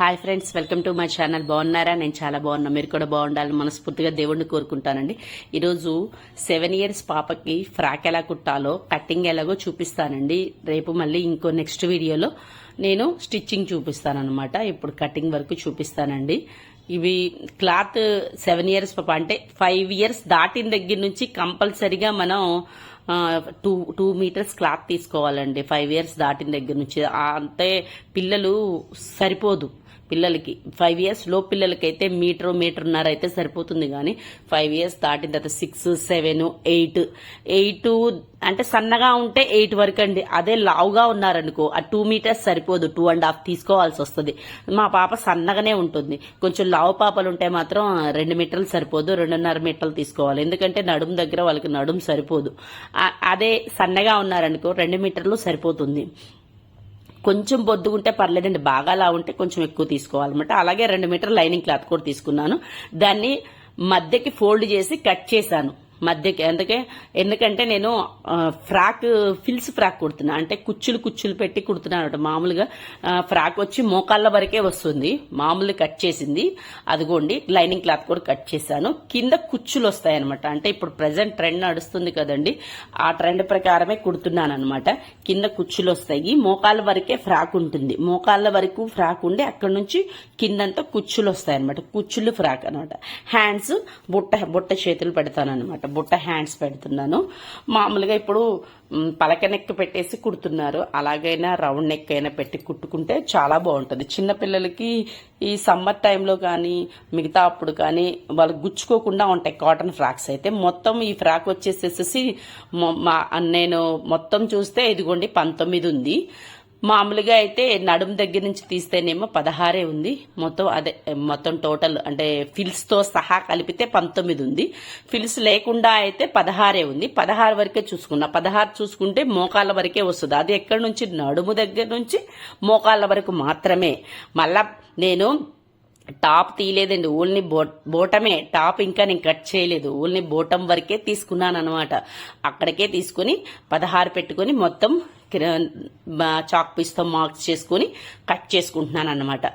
Hi friends welcome to my channel. బాగున్నారా? నేను చాలా బాగున్నా. మీరు కూడా బాగుండాలని మనస్ఫూర్తిగా దేవుణ్ణి కోరుకుంటానండి. ఈరోజు సెవెన్ ఇయర్స్ పాపకి ఫ్రాక్ ఎలా కుట్టాలో కట్టింగ్ ఎలాగో చూపిస్తానండి. రేపు మళ్ళీ ఇంకో నెక్స్ట్ వీడియోలో నేను స్టిచ్చింగ్ చూపిస్తానమాట ఇప్పుడు కటింగ్ వరకు చూపిస్తానండి. ఇవి క్లాత్ సెవెన్ ఇయర్స్ పాప అంటే ఫైవ్ ఇయర్స్ దాటిన దగ్గర నుంచి కంపల్సరిగా మనం టూ టూ మీటర్స్ క్లాత్ తీసుకోవాలండి. ఫైవ్ ఇయర్స్ దాటిన దగ్గర నుంచి. అంటే పిల్లలు సరిపోదు. పిల్లలకి ఫైవ్ ఇయర్స్లో పిల్లలకైతే మీటర్ మీటర్న్నర అయితే సరిపోతుంది కానీ ఫైవ్ ఇయర్స్ దాటిన తర్వాత సిక్స్ సెవెన్ ఎయిట్ ఎయిట్ అంటే సన్నగా ఉంటే ఎయిట్ వరకు అండి. అదే లావుగా ఉన్నారనుకో ఆ టూ మీటర్స్ సరిపోదు టూ అండ్ హాఫ్ తీసుకోవాల్సి వస్తుంది. మా పాప సన్నగానే ఉంటుంది. కొంచెం లావు పాపలు ఉంటే మాత్రం రెండు మీటర్లు సరిపోదు రెండున్నర మీటర్లు తీసుకోవాలి. ఎందుకంటే నడుము దగ్గర వాళ్ళకి నడుము సరిపోదు. అదే సన్నగా ఉన్నారనుకో రెండు మీటర్లు సరిపోతుంది. కొంచెం బొద్దుగుంటే పర్లేదండి బాగా అలా ఉంటే కొంచెం ఎక్కువ తీసుకోవాలన్నమాట. అలాగే రెండు మీటర్ లైనింగ్ క్లాత్ కూడా తీసుకున్నాను. దాన్ని మధ్యకి ఫోల్డ్ చేసి కట్ చేశాను. మధ్యకి అందుకే ఎందుకంటే నేను ఫ్రాక్ ఫిల్స్ ఫ్రాక్ కుడుతున్నా. అంటే కుచ్చులు కుచ్చులు పెట్టి కుడుతున్నాను అనమాట మామూలుగా ఫ్రాక్ వచ్చి మోకాళ్ళ వరకే వస్తుంది. మామూలు కట్ చేసింది. అదిగోండి లైనింగ్ క్లాత్ కూడా కట్ చేశాను. కింద కుచ్చులు వస్తాయి అనమాట అంటే ఇప్పుడు ప్రజెంట్ ట్రెండ్ నడుస్తుంది కదండి. ఆ ట్రెండ్ ప్రకారమే కుడుతున్నాను అనమాట కింద కుచ్చులు వస్తాయి. మోకాళ్ళ వరకే ఫ్రాక్ ఉంటుంది. మోకాళ్ళ వరకు ఫ్రాక్ ఉండి అక్కడ నుంచి కిందంతా కుచ్చులు వస్తాయి అనమాట కుచ్చులు ఫ్రాక్ అనమాట హ్యాండ్స్ బుట్ట బుట్ట చేతులు పెడతాను అనమాట బుట్ట హ్యాండ్స్ పెడుతున్నాను. మామూలుగా ఇప్పుడు పలక నెక్ పెట్టేసి కుడుతున్నారు. అలాగైనా రౌండ్ నెక్ అయినా పెట్టి కుట్టుకుంటే చాలా బాగుంటుంది. చిన్నపిల్లలకి ఈ సమ్మర్ టైంలో కానీ మిగతా అప్పుడు కానీ వాళ్ళు గుచ్చుకోకుండా ఉంటాయి కాటన్ ఫ్రాక్స్ అయితే. మొత్తం ఈ ఫ్రాక్ వచ్చేసేసి మా నేను మొత్తం చూస్తే ఇదిగోండి పంతొమ్మిది ఉంది. మామూలుగా అయితే నడుము దగ్గర నుంచి తీస్తేనేమో పదహారే ఉంది. మొత్తం అదే మొత్తం టోటల్ అంటే ఫిల్స్తో సహా కలిపితే పంతొమ్మిది ఉంది. ఫిల్స్ లేకుండా అయితే పదహారే ఉంది. పదహారు వరకే చూసుకున్నా. పదహారు చూసుకుంటే మోకాళ్ళ వరకే వస్తుంది. అది ఎక్కడి నుంచి? నడుము దగ్గర నుంచి మోకాళ్ళ వరకు మాత్రమే. మళ్ళా నేను టాప్ తీయలేదండి. ఓన్లీ బో బోటమే. టాప్ ఇంకా నేను కట్ చేయలేదు. ఓన్లీ బోటం వరకే తీసుకున్నాను అనమాట అక్కడికే తీసుకుని పదహారు పెట్టుకుని మొత్తం చాక్ పీస్తో మార్క్స్ చేసుకుని కట్ చేసుకుంటున్నాను అనమాట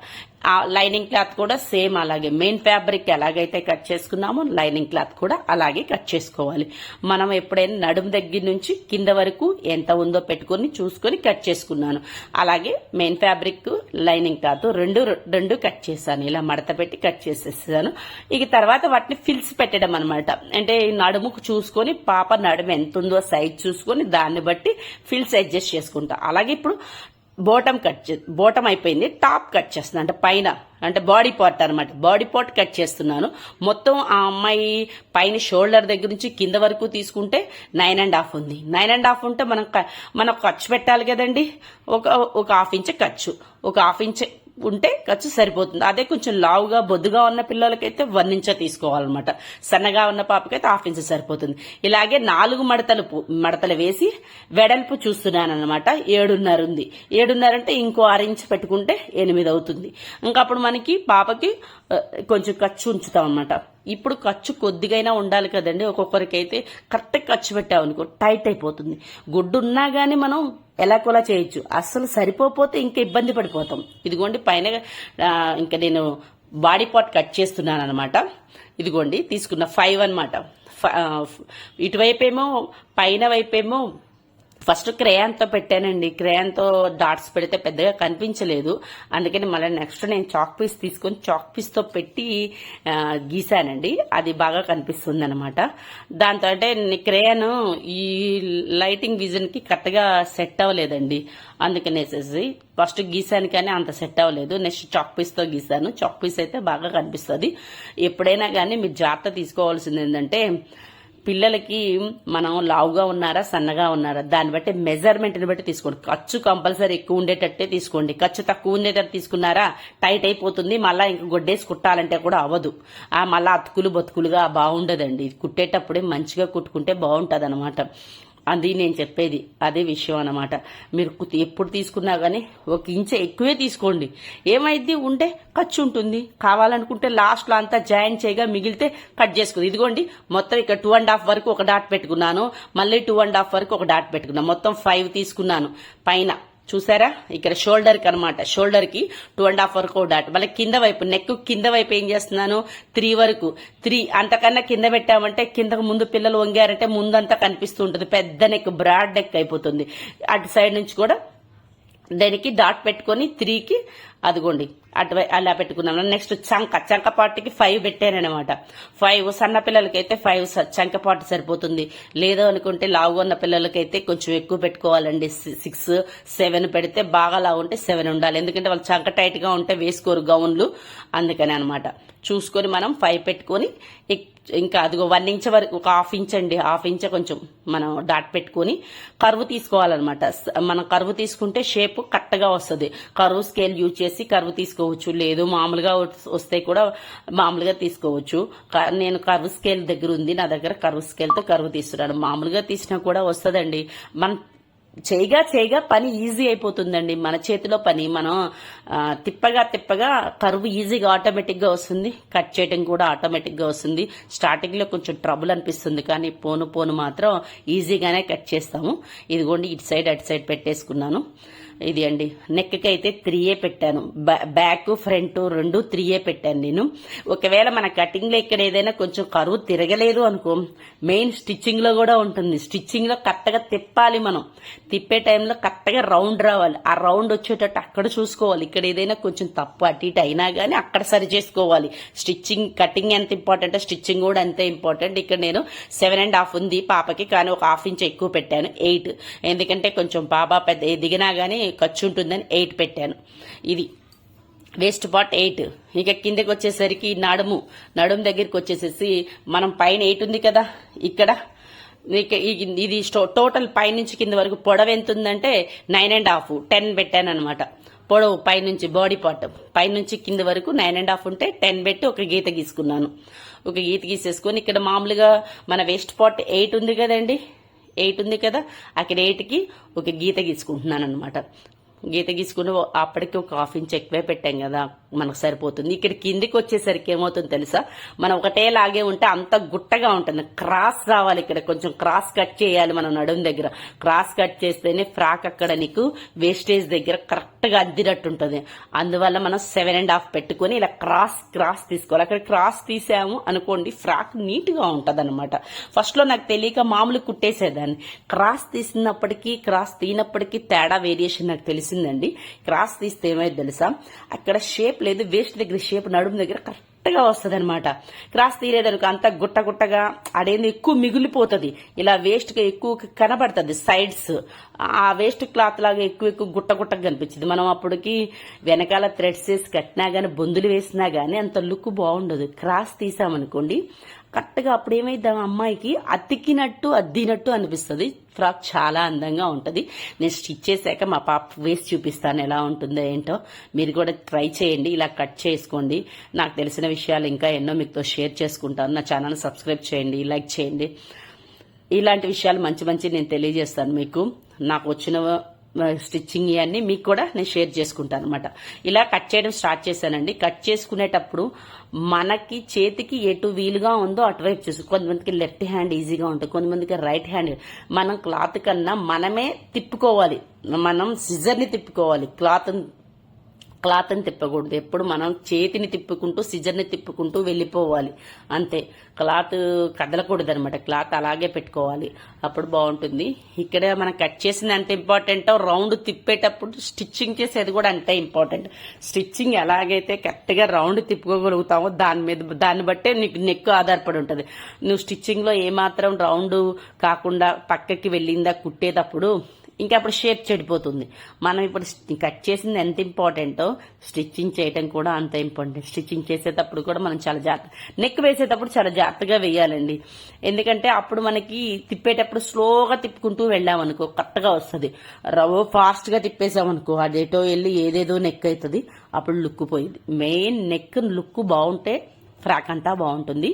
ఆ లైనింగ్ క్లాత్ కూడా సేమ్ అలాగే. మెయిన్ ఫ్యాబ్రిక్ ఎలాగైతే కట్ చేసుకున్నామో లైనింగ్ క్లాత్ కూడా అలాగే కట్ చేసుకోవాలి. మనం ఎప్పుడైనా నడుము దగ్గర నుంచి కింద వరకు ఎంత ఉందో పెట్టుకుని చూసుకొని కట్ చేసుకున్నాను. అలాగే మెయిన్ ఫ్యాబ్రిక్ లైనింగ్ క్లాత్ రెండు రెండు కట్ చేశాను. ఇలా మడత పెట్టి కట్ చేసేసాను. ఇక తర్వాత వాటిని ఫిల్స్ పెట్టడం అనమాట అంటే నడుముకు చూసుకొని పాప నడుము ఎంత ఉందో సైజ్ చూసుకొని దాన్ని బట్టి ఫిల్స్ అడ్జస్ట్ చేసుకుంటా. అలాగే ఇప్పుడు బాటమ్ కట్ చే అయిపోయింది టాప్ కట్ చేస్తున్నాను అంటే పైన అంటే బాడీ పార్ట్ అనమాట బాడీ పార్ట్ కట్ చేస్తున్నాను. మొత్తం ఆ అమ్మాయి పైన షోల్డర్ దగ్గర నుంచి కింద వరకు తీసుకుంటే నైన్ అండ్ హాఫ్ ఉంది. నైన్ అండ్ హాఫ్ ఉంటే మనం మనం ఖర్చు పెట్టాలి కదండి. ఒక ఒక హాఫ్ ఇంచ్ ఖర్చు. ఒక హాఫ్ ఇంచ్ ఉంటే ఖర్చు సరిపోతుంది. అదే కొంచెం లావుగా బొద్దుగా ఉన్న పిల్లలకైతే వన్ ఇంచ తీసుకోవాలన్నమాట. సన్నగా ఉన్న పాపకైతే హాఫ్ ఇంచ్ సరిపోతుంది. ఇలాగే నాలుగు మడతలు మడతలు వేసి వెడల్పు చూస్తున్నాను అనమాట ఏడున్నర ఉంది. ఏడున్నర అంటే ఇంకో ఆరు ఇంచ్ పెట్టుకుంటే ఎనిమిది అవుతుంది. ఇంకా అప్పుడు మనకి పాపకి కొంచెం ఖర్చు ఉంచుతాం అనమాట ఇప్పుడు ఖర్చు కొద్దిగైనా ఉండాలి కదండి. ఒక్కొక్కరికైతే కరెక్ట్ ఖర్చు పెట్టామనుకో టైట్ అయిపోతుంది. గుడ్డు ఉన్నా కానీ మనం ఎలా కొలా చేయొచ్చు? అస్సలు సరిపోతే ఇంకా ఇబ్బంది పడిపోతాం. ఇదిగోండి పైన ఇంకా నేను బాడీ పార్ట్ కట్ చేస్తున్నాను అనమాట ఇదిగోండి తీసుకున్న ఫైవ్ అనమాట ఇటువైపేమో పైన వైపేమో ఫస్ట్ క్రేయాన్తో పెట్టానండి. క్రేయాన్తో డాట్స్ పెడితే పెద్దగా కనిపించలేదు. అందుకని మళ్ళీ నెక్స్ట్ నేను చాక్ పీస్ తీసుకొని చాక్ పీస్తో పెట్టి గీసానండి. అది బాగా కనిపిస్తుంది అనమాట దాంతో అంటే క్రేయాన్ ఈ లైటింగ్ విజన్కి కరెక్ట్గా సెట్ అవ్వలేదండి. అందుకనేసేసి ఫస్ట్ గీసాను కానీ అంత సెట్ అవ్వలేదు. నెక్స్ట్ చాక్ పీస్తో గీసాను. చాక్ పీస్ అయితే బాగా కనిపిస్తుంది. ఎప్పుడైనా కానీ మీరు జాగ్రత్త తీసుకోవాల్సింది ఏంటంటే పిల్లలకి మనం లావుగా ఉన్నారా సన్నగా ఉన్నారా? దాన్ని బట్టి మెజర్మెంట్ని బట్టి తీసుకోండి. ఖర్చు కంపల్సరీ ఎక్కువ ఉండేటట్టే తీసుకోండి. ఖర్చు తక్కువ ఉండేటట్టు తీసుకున్నారా టైట్ అయిపోతుంది మళ్ళీ ఇంక గొడ్డేసి కుట్టాలంటే కూడా అవ్వదు. ఆ మళ్ళీ అతుకులు బతుకులుగా బాగుండదండి. కుట్టేటప్పుడే మంచిగా కుట్టుకుంటే బాగుంటుంది అనమాట అది నేను చెప్పేది అదే విషయం అన్నమాట. మీరు ఎప్పుడు తీసుకున్నా కానీ ఒక ఇంచె ఎక్కువే తీసుకోండి. ఏమైంది ఉంటే ఖర్చు ఉంటుంది. కావాలనుకుంటే లాస్ట్లో అంతా జాయిన్ చేయగా మిగిలితే కట్ చేసుకుంది ఇదిగోండి మొత్తం ఇక్కడ టూ అండ్ హాఫ్ వరకు ఒక డాట్ పెట్టుకున్నాను. మళ్ళీ టూ అండ్ హాఫ్ వరకు ఒక డాట్ పెట్టుకున్నాను మొత్తం ఫైవ్ తీసుకున్నాను. పైన చూసారా? ఇక్కడ షోల్డర్కి అనమాట షోల్డర్కి టూ అండ్ హాఫ్ వరకు డాట్ మళ్ళీ కింద వైపు నెక్ కింద వైపు ఏం చేస్తున్నాను? త్రీ వరకు. త్రీ అంతకన్నా కింద పెట్టామంటే కిందకు ముందు పిల్లలు వంగారంటే ముందంతా కనిపిస్తూ ఉంటుంది. పెద్ద నెక్ బ్రాడ్ నెక్ అయిపోతుంది. అటు సైడ్ నుంచి కూడా దానికి డాట్ పెట్టుకొని త్రీకి అదిగోండి అటు అలా పెట్టుకున్నాను నెక్స్ట్ చంక చంకపాటికి ఫైవ్ పెట్టానమాట ఫైవ్ సన్న పిల్లలకైతే ఫైవ్ చంక పాటు సరిపోతుంది. లేదు అనుకుంటే లావు ఉన్న పిల్లలకైతే కొంచెం ఎక్కువ పెట్టుకోవాలండి. సిక్స్ సెవెన్ పెడితే బాగా లావు ఉంటే సెవెన్ ఉండాలి. ఎందుకంటే వాళ్ళు చంక టైట్గా ఉంటే వేసుకోరు గౌన్లు. అందుకని అనమాట చూసుకొని మనం ఫైవ్ పెట్టుకొని ఇంకా అదిగో వన్ ఇంచ్ వరకు ఒక హాఫ్ ఇంచ్ అండి. హాఫ్ ఇంచ్ కొంచెం మనం డాట్ పెట్టుకొని కరువు తీసుకోవాలన్నమాట. మనం కరువు తీసుకుంటే షేప్ కరెక్ట్గా వస్తుంది. కరువు స్కేల్ యూజ్ చేసి కరువు తీసుకోవచ్చు లేదు మామూలుగా వస్తే కూడా మామూలుగా తీసుకోవచ్చు. క- నేను కరువు స్కేల్ దగ్గర ఉంది నా దగ్గర కరువు స్కేల్తో కరువు తీస్తున్నాను. మామూలుగా తీసినా కూడా వస్తుందండి. మనం చేయగా చేయగా పని ఈజీ అయిపోతుందండి. మన చేతిలో పని మనం తిప్పగా తిప్పగా కరువు ఈజీగా ఆటోమేటిక్గా వస్తుంది. కట్ చేయడం కూడా ఆటోమేటిక్గా వస్తుంది. స్టార్టింగ్లో కొంచెం ట్రబుల్ అనిపిస్తుంది కానీ పోను పోను మాత్రం ఈజీగానే కట్ చేస్తాము. ఇదిగోండి ఇటు సైడ్ అటు సైడ్ పెట్టేసుకున్నాను. ఇది అండి. నెక్కి అయితే త్రీయే పెట్టాను. బ్యా- బ్యాక్ ఫ్రంట్ రెండు త్రీయే పెట్టాను నేను. ఒకవేళ మన కటింగ్లో ఇక్కడ ఏదైనా కొంచెం కరువు తిరగలేదు అనుకో మెయిన్ స్టిచ్చింగ్లో కూడా ఉంటుంది. స్టిచ్చింగ్లో కరెక్ట్గా తిప్పాలి మనం. తిప్పే టైంలో కరెక్ట్గా రౌండ్ రావాలి. ఆ రౌండ్ వచ్చేటట్టు అక్కడ చూసుకోవాలి. ఇక్కడ ఏదైనా కొంచెం తప్పు అటు ఇటు అయినా కానీ అక్కడ సరి చేసుకోవాలి. స్టిచ్చింగ్ కటింగ్ ఎంత ఇంపార్టెంట్ స్టిచ్చింగ్ కూడా అంతే ఇంపార్టెంట్. ఇక్కడ నేను సెవెన్ అండ్ హాఫ్ ఉంది. పాపకి కానీ ఒక హాఫ్ ఇంచ్ ఎక్కువ పెట్టాను. ఎయిట్. ఎందుకంటే కొంచెం పాప పెద్ద దిగినా కానీ ఖర్చు ఉంటుందని ఎయిట్ పెట్టాను. ఇది వేస్ట్ పార్ట్ ఎయిట్. ఇక కిందకి వచ్చేసరికి నడుము నడుము దగ్గరికి వచ్చేసేసి మనం పైన ఎయిట్ ఉంది కదా ఇక్కడ. ఇక ఇది టోటల్ పైనుంచి కింద వరకు పొడవు ఎంత ఉందంటే నైన్ అండ్ హాఫ్ టెన్ పెట్టాను అనమాట పొడవు పైనుంచి బాడీ పార్ట్ పైనుంచి కింద వరకు నైన్ అండ్ హాఫ్ ఉంటే టెన్ పెట్టి ఒక గీత గీసుకున్నాను. ఒక గీత గీసేసుకొని ఇక్కడ మామూలుగా మన వేస్ట్ పార్ట్ ఎయిట్ ఉంది కదండి ఎయిట్ ఉంది కదా అక్కడ ఎయిట్కి ఒక గీత గీసుకుంటున్నాను అనమాట గీత గీసుకుని అప్పటికి ఒక హాఫ్ ఇంచ్ ఎక్కువే పెట్టాం కదా. మనకు సరిపోతుంది. ఇక్కడ కిందికి వచ్చేసరికి ఏమవుతుంది తెలుసా? మనం ఒకటే లాగే ఉంటే అంత గుట్టగా ఉంటుంది. క్రాస్ రావాలి ఇక్కడ. కొంచెం క్రాస్ కట్ చేయాలి మనం నడుం దగ్గర. క్రాస్ కట్ చేస్తేనే ఫ్రాక్ అక్కడ నీకు వేస్టేజ్ దగ్గర కరెక్ట్గా అద్దినట్టు ఉంటుంది. అందువల్ల మనం సెవెన్ అండ్ హాఫ్ పెట్టుకొని ఇలా క్రాస్ క్రాస్ తీసుకోవాలి. అక్కడ క్రాస్ తీసాము అనుకోండి ఫ్రాక్ నీట్గా ఉంటది అనమాట ఫస్ట్లో నాకు తెలియక మామూలు కుట్టేసేదాన్ని. క్రాస్ తీసినప్పటికీ క్రాస్ తీనప్పటికీ తేడా వేరియేషన్ నాకు తెలిసిందండి. క్రాస్ తీస్తే ఏమైంది తెలుసా? అక్కడ షేప్ లేదు వేస్ట్ దగ్గర షేప్ నడుము దగ్గర కరెక్ట్గా వస్తుంది అనమాట క్రాస్ తీయలేదనుకో అంత గుట్ట గుట్టగా అదేంది ఎక్కువ మిగిలిపోతుంది. ఇలా వేస్ట్గా ఎక్కువ కనబడుతుంది సైడ్స్ ఆ వేస్ట్ క్లాత్ లాగా ఎక్కువ ఎక్కువ గుట్ట గుట్టగా కనిపించింది. మనం అప్పటికి వెనకాల థ్రెడ్స్ వేసి కట్టినా కానీ బొందులు వేసినా కానీ అంత లుక్ బాగుండదు. క్రాస్ తీసామనుకోండి కరెక్ట్గా అప్పుడు ఏమైంది అమ్మాయికి అతికినట్టు అద్దినట్టు అనిపిస్తుంది. ఫ్రాక్ చాలా అందంగా ఉంటుంది. నేను స్టిచ్ చేశాక మా పాప వేసి చూపిస్తాను ఎలా ఉంటుందో ఏంటో. మీరు కూడా ట్రై చేయండి ఇలా కట్ చేసుకోండి. నాకు తెలిసిన విషయాలు ఇంకా ఎన్నో మీతో షేర్ చేసుకుంటాను. నా ఛానల్ సబ్స్క్రైబ్ చేయండి లైక్ చేయండి. ఇలాంటి విషయాలు మంచి మంచి నేను తెలియజేస్తాను మీకు. నాకు వచ్చిన స్టిచ్చింగ్ ఇవన్నీ మీకు కూడా నేను షేర్ చేసుకుంటాను అనమాట ఇలా కట్ చేయడం స్టార్ట్ చేశానండి. కట్ చేసుకునేటప్పుడు మనకి చేతికి ఎటు వీలుగా ఉందో అటువైపు చూసి. కొంతమందికి లెఫ్ట్ హ్యాండ్ ఈజీగా ఉంటుంది కొంతమందికి రైట్ హ్యాండ్. మనం క్లాత్ కన్నా మనమే తిప్పుకోవాలి. మనం సిజర్ని తిప్పుకోవాలి. క్లాత్ క్లాత్ని తిప్పకూడదు. ఎప్పుడు మనం చేతిని తిప్పుకుంటూ సిజర్ని తిప్పుకుంటూ వెళ్ళిపోవాలి. అంతే. క్లాత్ కదలకూడదు అనమాట క్లాత్ అలాగే పెట్టుకోవాలి. అప్పుడు బాగుంటుంది. ఇక్కడ మనం కట్ చేసింది ఎంత ఇంపార్టెంటో రౌండ్ తిప్పేటప్పుడు స్టిచ్చింగ్ చేసేది కూడా అంతే ఇంపార్టెంట్. స్టిచ్చింగ్ ఎలాగైతే కరెక్ట్గా రౌండ్ తిప్పుకోగలుగుతామో దాని మీద దాన్ని బట్టే నీకు నెక్ ఆధారపడి ఉంటుంది. నువ్వు స్టిచ్చింగ్లో ఏమాత్రం రౌండ్ కాకుండా పక్కకి వెళ్ళిందా కుట్టేటప్పుడు ఇంకా అప్పుడు షేప్ చెడిపోతుంది. మనం ఇప్పుడు కట్ చేసింది ఎంత ఇంపార్టెంటో స్టిచ్చింగ్ చేయడం కూడా అంత ఇంపార్టెంట్. స్టిచ్చింగ్ చేసేటప్పుడు కూడా మనం చాలా జాగ్రత్త నెక్ వేసేటప్పుడు చాలా జాగ్రత్తగా వేయాలండి. ఎందుకంటే అప్పుడు మనకి తిప్పేటప్పుడు స్లోగా తిప్పుకుంటూ వెళ్ళామనుకో కరెక్ట్గా వస్తుంది. రవ్వ ఫాస్ట్గా తిప్పేసామనుకో అదేటో వెళ్ళి ఏదేదో నెక్ అవుతుంది అప్పుడు లుక్ పోయింది. మెయిన్ నెక్ లుక్ బాగుంటే ఫ్రాక్ అంతా బాగుంటుంది.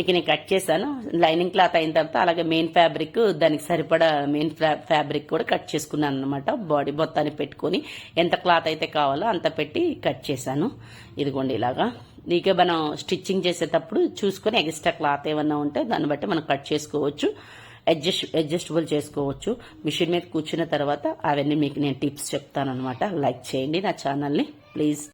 ఇక నేను కట్ చేశాను. లైనింగ్ క్లాత్ అయిన తర్వాత అలాగే మెయిన్ ఫ్యాబ్రిక్ దానికి సరిపడా మెయిన్ ఫ్యాబ్రిక్ కూడా కట్ చేసుకున్నాను అనమాట బాడీ మొత్తాన్ని పెట్టుకొని ఎంత క్లాత్ అయితే కావాలో అంత పెట్టి కట్ చేశాను. ఇదిగోండి ఇలాగా. ఇక మనం స్టిచ్చింగ్ చేసేటప్పుడు చూసుకొని ఎక్స్ట్రా క్లాత్ ఏమన్నా ఉంటే దాన్ని బట్టి మనం కట్ చేసుకోవచ్చు. అడ్జస్ట్ అడ్జస్టబుల్ చేసుకోవచ్చు. మిషన్ మీద కూర్చున్న తర్వాత అవన్నీ మీకు నేను టిప్స్ చెప్తాను అనమాట లైక్ చేయండి నా ఛానల్ని. ప్లీజ్.